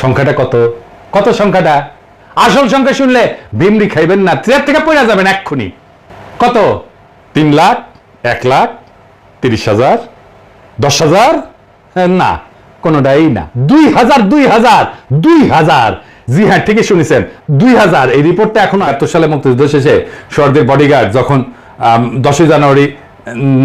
সংখ্যাটা কত? কত সংখ্যাটা? আসল সংখ্যা শুনলে ভিমরি খাইবেন না ট্রেন থেকে পড়ে যাবেন এক্ষুনি। কত? তিন লাখ, এক লাখ, তিরিশ হাজার, দশ হাজার? না, কোনোটাই না। দুই হাজার দুই হাজার দুই হাজার। জি হ্যাঁ ঠিকই শুনেছেন। দুই হাজার। এই রিপোর্টটা এখন এত সালে মুক্তিযুদ্ধ শেষে সর্দের বডিগার্ড যখন দশই জানুয়ারি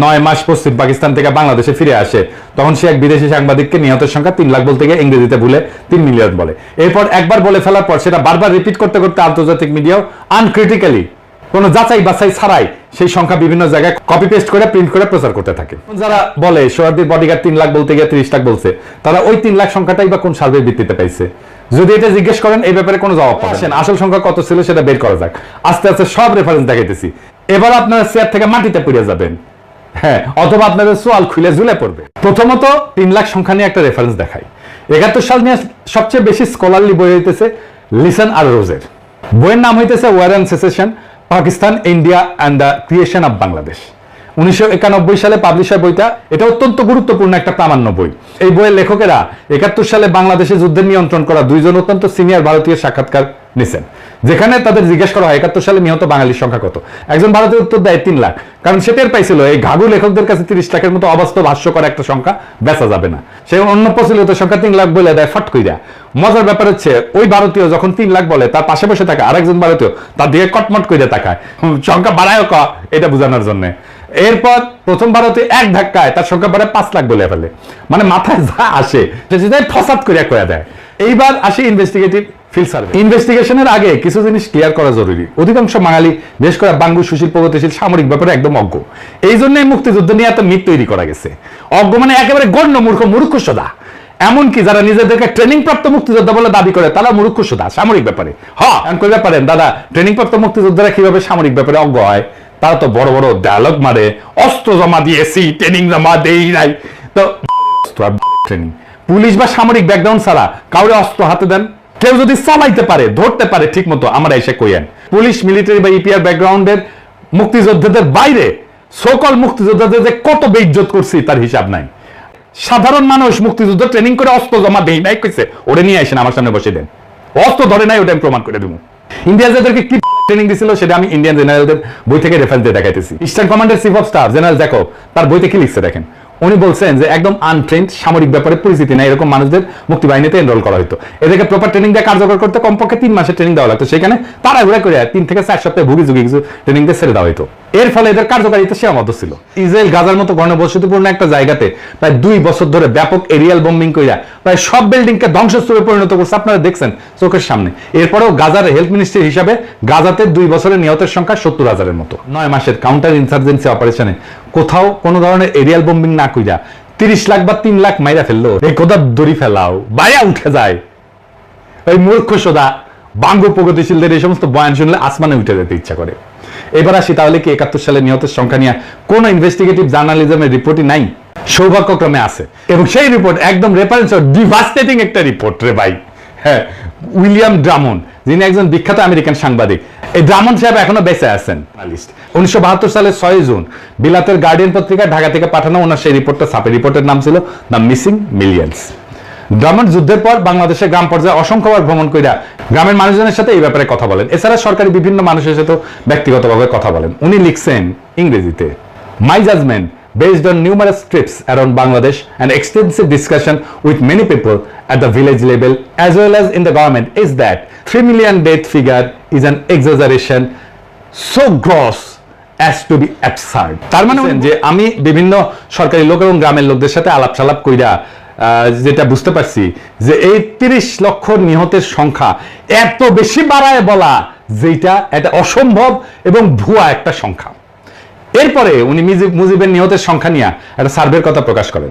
নয় মাস পশ্চিম পাকিস্তান থেকে বাংলাদেশে ফিরে আসে। তখন সে এক বিদেশি সাংবাদিককে নিহতের সংখ্যা তিন লাখ বলতে গিয়ে ইংরেজিতে ভুলে তিন মিলিয়ন বলে। এরপর একবার বলে ফেলার পর সেটা বারবার রিপিট করতে করতে আন্তর্জাতিক মিডিয়াও আনক্রিটিক্যালি কোনো যাচাই বাছাই ছাড়াই সেই সংখ্যা বিভিন্ন জায়গায় কপি পেস্ট করে প্রিন্ট করে প্রচার করতে থাকে। যারা বলে সোহার্দির বডিগার্ড তিন লাখ বলতে গিয়ে তিরিশ লাখ বলছে তারা ওই তিন লাখ সংখ্যাটাই বা কোন সার্ভের ভিত্তিতে পাইছে? যদি এটা জিজ্ঞেস করেন এই ব্যাপারে কোনো জবাব পাবেন আসল সংখ্যা কত ছিল সেটা বের করা যাক। আস্তে আস্তে সব রেফারেন্স দেখাইতেছি। এবার আপনারা চেয়ার থেকে মাটিতে পড়ে যাবেন। হ্যাঁ অথবা আপনাদের সোয়াল খুলে ঝুলে পড়বে। প্রথমত তিন লাখ সংখ্যা নিয়ে একটা রেফারেন্স দেখাই। একাত্তর সাল নিয়ে সবচেয়ে বেশি স্কলারলি বই হইতেছে লিসন আর রোজের। বইয়ের নাম হইতেছে war and secession Pakistan India and the creation of Bangladesh উনিশশো একানব্বই সালে পাবলিশ হয় বইটা। এটা অত্যন্ত গুরুত্বপূর্ণ একটা প্রামাণ্য বই। এই বইয়ের লেখকেরা একাত্তর সালে বাংলাদেশে যুদ্ধের নিয়ন্ত্রণ করা দুইজন অত্যন্ত সিনিয়র ভারতীয় সাক্ষাৎকার নিছেন যেখানে তাদের জিজ্ঞেস করা হয়, একাত্তর সালে নিহত বাঙালির সংখ্যা কত? একজন ভারতীয় উত্তর দেয় তিন লাখ। কারণ সেটার পাইছিল, এই ঘাগু লেখকদের কাছে তিরিশ লাখের মতো অবাস্তব, হাস্যকর একটা সংখ্যা বেচা যাবে না। সে অন্য প্রচলিত সংখ্যা তিন লাখ বলে দেয়, ফট কইরা। মজার ব্যাপার হচ্ছে, ওই ভারতীয় যখন তিন লাখ বলে, তার পাশে বসে থাকে আরেকজন ভারতীয়, তার দিকে কটমট করে তাকায়। সংখ্যা বাড়ায় ক, এটা বোঝানোর জন্য। এরপর প্রথম ভারতে এক ধাক্কায় তার সংখ্যা বাড়ায় পাঁচ লাখ বলে ফেলে। মানে মাথায় যা আসে সেটাই ফসাদ করে কয়ে দেয়। এইবার আসে ইনভেস্টিগেটিভ ফিল্ড সার্ভে ইনভেস্টিগেশনের আগে কিছু জিনিস ক্লিয়ার করা জরুরি। অধিকাংশ বাঙালি বিশেষ করে বাঙ্গু, সুশীল, প্রগতিশীল সামরিক ব্যাপারে একদম অজ্ঞ। এই জন্যই মুক্তিযুদ্ধ নিয়ে এত মিথ তৈরি করা গেছে। অজ্ঞ মানে একেবারে গণ্য মূর্খ মূর্খ সদা এমনকি যারা নিজেদেরকে ট্রেনিং প্রাপ্ত মুক্তিযোদ্ধা বলে দাবি করে তারা মূর্খ সুদা সামরিক ব্যাপারে। হ্যাঁ কইতে পারেন, দাদা ট্রেনিং প্রাপ্ত মুক্তিযোদ্ধারা কীভাবে সামরিক ব্যাপারে অজ্ঞ হয়? তারা তো বড় বড় ডায়লগ মারে, অস্ত্র জমা দিয়েছি ট্রেনিং জমা দেই নাই। তো ট্রেনিং পুলিশ বা সামরিক ব্যাকগ্রাউন্ড ছাড়া কাউরে অস্ত্র হাতে দেন। কেউ যদি চালাইতে পারে, ধরতে পারে ঠিক মতো আমরা এসে কইয়েন পুলিশ মিলিটারি বা ইপিআর ব্যাকগ্রাউন্ডের মুক্তিযোদ্ধাদের বাইরে সকল মুক্তিযোদ্ধাদের যে কত বেইজ্জত করছি, তার হিসাব নাই। সাধারণ মানুষ মুক্তিযুদ্ধ ট্রেনিং করে অস্ত্র জমা দেই নাই, কইছে, ওরে নিয়ে আসেন আমার সামনে বসে দেন। অস্ত্র ধরে নাই, ওটা আমি প্রমাণ করে দেবো ইন্ডিয়া যাদেরকে কি ট্রেনিং দিছিল, সেটা আমি ইন্ডিয়ান জেনারেলদের বই থেকে রেফারেন্স দিয়ে দেখাইতেছি। Eastern commander chief of staff general Jacob তার বইতে কি লিখছে দেখেন? উনি বলছেন যে একদম আনট্রেন্ড সামরিক ব্যাপারে পরিচিতি নাই, এরকম মানুষদের মুক্তি বাহিনীতে এনরোল করা হতো এদেরকে প্রপার ট্রেনিং দিয়ে কার্যকর করতে কমপক্ষে তিন মাসের ট্রেনিং দেওয়া লাগতো। সেখানে তারা ঘুরে করে তিন থেকে চার সপ্তাহে ভুগি যুগি কিছু ট্রেনিং দিয়ে ছেড়ে দেওয়া হতো এর ফলে এদের কার্যকারিতা সীমা মতো ছিল। ইসরায়েল গাজার মতো গণবসতিপূর্ণ একটা জায়গাতে প্রায় দুই বছর ধরে ব্যাপক এরিয়াল বোম্বিং কইরা প্রায় সব বিল্ডিংকে ধ্বংসস্তূপে পরিণত করছে। আপনারা দেখছেন চোখের সামনে। এরপরেও গাজার হেলথ মিনিস্ট্রি হিসাবে গাজাতে দুই বছরের নিহতের সংখ্যা সত্তর হাজারের মতো। নয় মাসের কাউন্টার ইনসার্জেন্সি অপারেশনে কোথাও কোনো ধরনের এরিয়াল বোম্বিং না কইরা তিরিশ লাখ বা তিন লাখ মাইরা ফেলল। এই কোথা দড়ি ফেলাও, বায়া উঠে যায়। ওই মূর্খ সোদা, বাঙ্গ প্রগতিশীলদের এই সমস্ত বয়ান শুনলে আসমানে উঠে যেতে ইচ্ছা করে। এবার আসি তাহলে কি একাত্তর সালে নিহতের সংখ্যা নিয়ে কোন ইনভেস্টিগেটিভ জার্নালিজমের রিপোর্টই নাই? সৌভাগ্যক্রমে আছে। এবং সেই রিপোর্ট একদম রেফারেন্স ডিভাস্টেটিং একটা রিপোর্ট রে ভাই। হ্যাঁ উইলিয়াম ড্রামন, যিনি একজন বিখ্যাত আমেরিকান সাংবাদিক এই ড্রামন সাহেব এখনও বেঁচে আছেন। উনিশশো বাহাত্তর সালের ছয় জুন বিলাতের গার্ডিয়ান পত্রিকা ঢাকা থেকে পাঠানো ওনার সেই রিপোর্টটা ছাপে রিপোর্টের নাম ছিল দ্য মিসিং মিলিয়ন্স ড্রামন যুদ্ধের পর বাংলাদেশের গ্রাম পর্যায়ে অসংখ্যবার ভ্রমণ কইরা গ্রামের মানুষজনের সাথে এই ব্যাপারে কথা বলেন। এছাড়া সরকারি বিভিন্ন মানুষের সাথে ব্যক্তিগতভাবে কথা বলেন। উনি লিখছেন ইংরেজিতে my judgement based on numerous trips around Bangladesh and extensive discussion with many people at the village level as well as in the government is that 3 million death figure is an exaggeration so gross as to be absurd. তার মানে যে আমি বিভিন্ন সরকারি লোক এবং গ্রামের লোকদের সাথে আলাপ সালাপ কইরা যেটা বুঝতে পারছি যে এই তিরিশ লক্ষ নিহতের সংখ্যা এত বেশি বাড়ায় বলা যেটা এটা অসম্ভব এবং ভুয়া একটা সংখ্যা। এরপরে উনি মিজিব মুজিবের নিহতের সংখ্যা নিয়ে একটা সার্ভের কথা প্রকাশ করেন।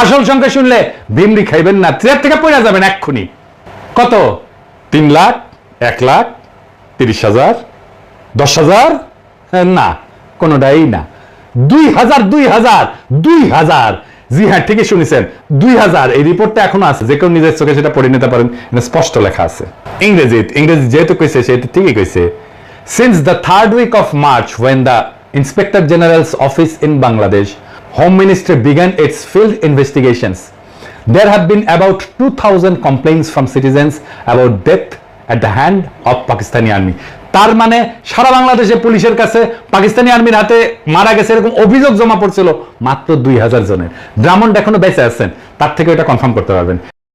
আসল সংখ্যা শুনলে ভিমরি খাইবেন না ট্রেন থেকে পড়ে যাবেন এক্ষুনি। কত? তিন লাখ এক লাখ তিরিশ হাজার দশ হাজার? হ্যাঁ, না কোনোটাই না। দুই হাজার দুই হাজার দুই হাজার। জি হ্যাঁ ঠিকই শুনেছেন দুই হাজার। এই রিপোর্টটা এখনও আছে যে কেউ নিজের চোখে সেটা পড়ে নিতে পারেন স্পষ্ট লেখা আছে। ইংরেজি ইংরেজি যেহেতু কইছে সেটা ঠিকই কইছে। Since the third week of March when the inspector general's office in Bangladesh home Ministry began its field investigations. There have been about 2,000 complaints from citizens about death at the hand of Pakistani army. তার মানে সারা বাংলাদেশে পুলিশের কাছে পাকিস্তানি আর্মির হাতে মারা গেছে এরকম অভিযোগ জমা পড়ছিল মাত্র দুই হাজার জনের ড্রামন্ড এখনও বেঁচে আছেন তার থেকে এটা কনফার্ম করতে পারবেন